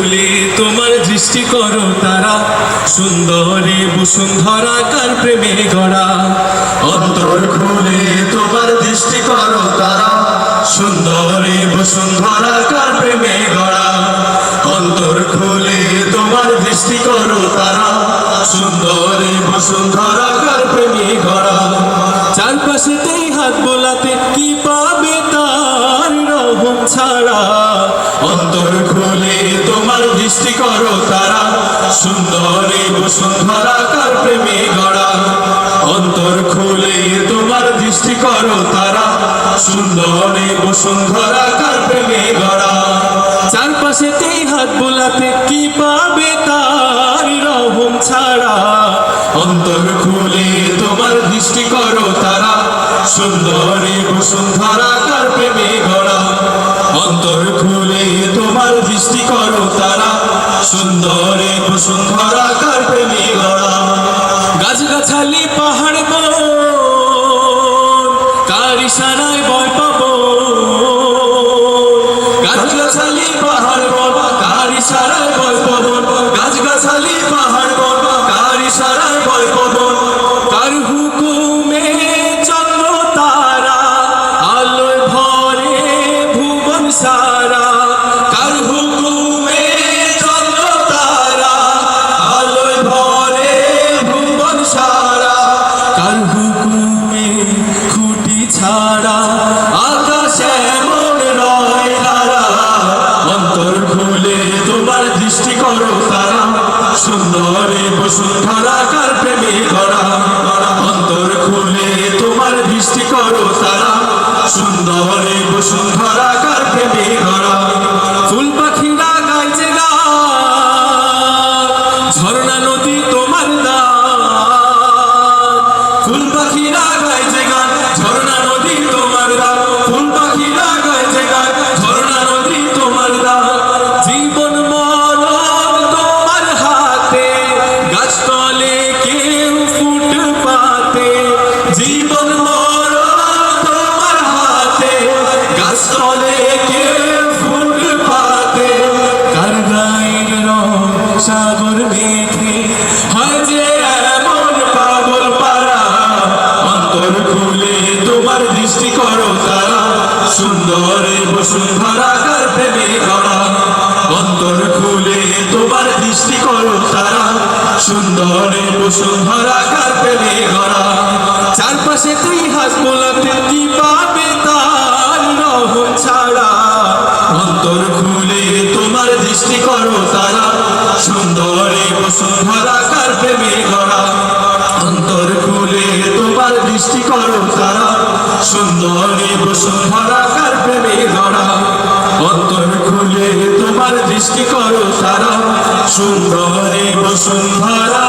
খুলে তোমার দৃষ্টি করো তারা। সুন্দরী বসুন্ধরা কার প্রেমে গড়া। অন্তর খুলে তোমার দৃষ্টি করো তারা। সুন্দরী বসুন্ধরা কার প্রেমে গড়া। অন্তর খুলে তোমার দৃষ্টি করো তারা। সুন্দরী বসুন্ধরা কার প্রেমে গড়া। চারপাশেতেই হাত বোলাতে কি পাবে তার রহম ছাড়া। অন্তর খুলে দৃষ্টি করো তারা। সুন্দরী কার প্রেমে গড়া। অন্তর খুলে তোমার দৃষ্টি করো তারা। সুন্দরী বসুন্ধরা কার প্রেমে গড়া। চারপাশেতেই হাত বোলাতে কি পাবে তার রহম ছাড়া? অন্তর খুলে তোমার দৃষ্টি করো তারা। সুন্দরী বসুন্ধরা কার প্রেমে গড়া। অন্তর খুলে সুন্দরী বসুন্ধরা কার প্রেমে ধরা ফুল পাখিরা গাইছে গা। ঝর্ণা নদী সুন্দরে বসুন্ধরা কার প্রেমে গড়া। অন্তর খুলে তোমার দৃষ্টি করো তারা। সুন্দরে বসুন্ধরা কার প্রেমে গড়া। চারপাশে তুই হাস বোলাতে কি পাবে তার রহম ছাড়া। অন্তর খুলে তোমার দৃষ্টি করো তারা। সুন্দরে বসুন্ধরা কার প্রেমে গড়া। অন্তর খুলে তোমার দৃষ্টি করো তারা। সুন্দরে বসুন্ধরা দৃষ্টি করো তারা সুন্দরে বসুন্ধরা